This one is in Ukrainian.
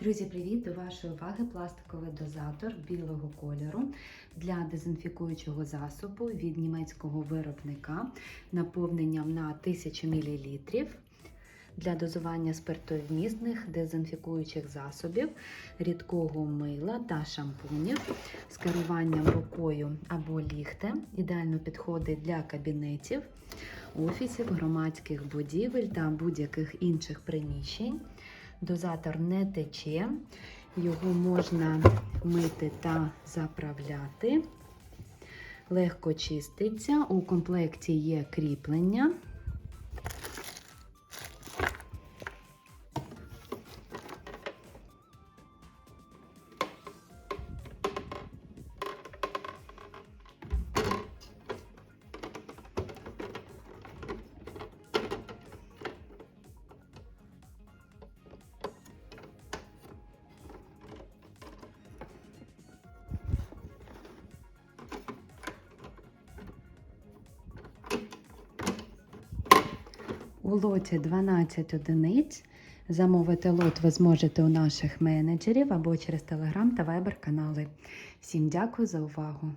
Друзі, привіт! До вашої уваги пластиковий дозатор білого кольору для дезінфікуючого засобу від німецького виробника наповненням на 1000 мл для дозування спиртовмісних дезінфікуючих засобів, рідкого мила та шампунів з керуванням рукою або ліхтем. Ідеально підходить для кабінетів, офісів, громадських будівель та будь-яких інших приміщень. Дозатор не тече, його можна мити та заправляти. Легко чиститься. У комплекті є кріплення. У лоті 12 одиниць. Замовити лот ви зможете у наших менеджерів або через телеграм та вебер канали. Всім дякую за увагу!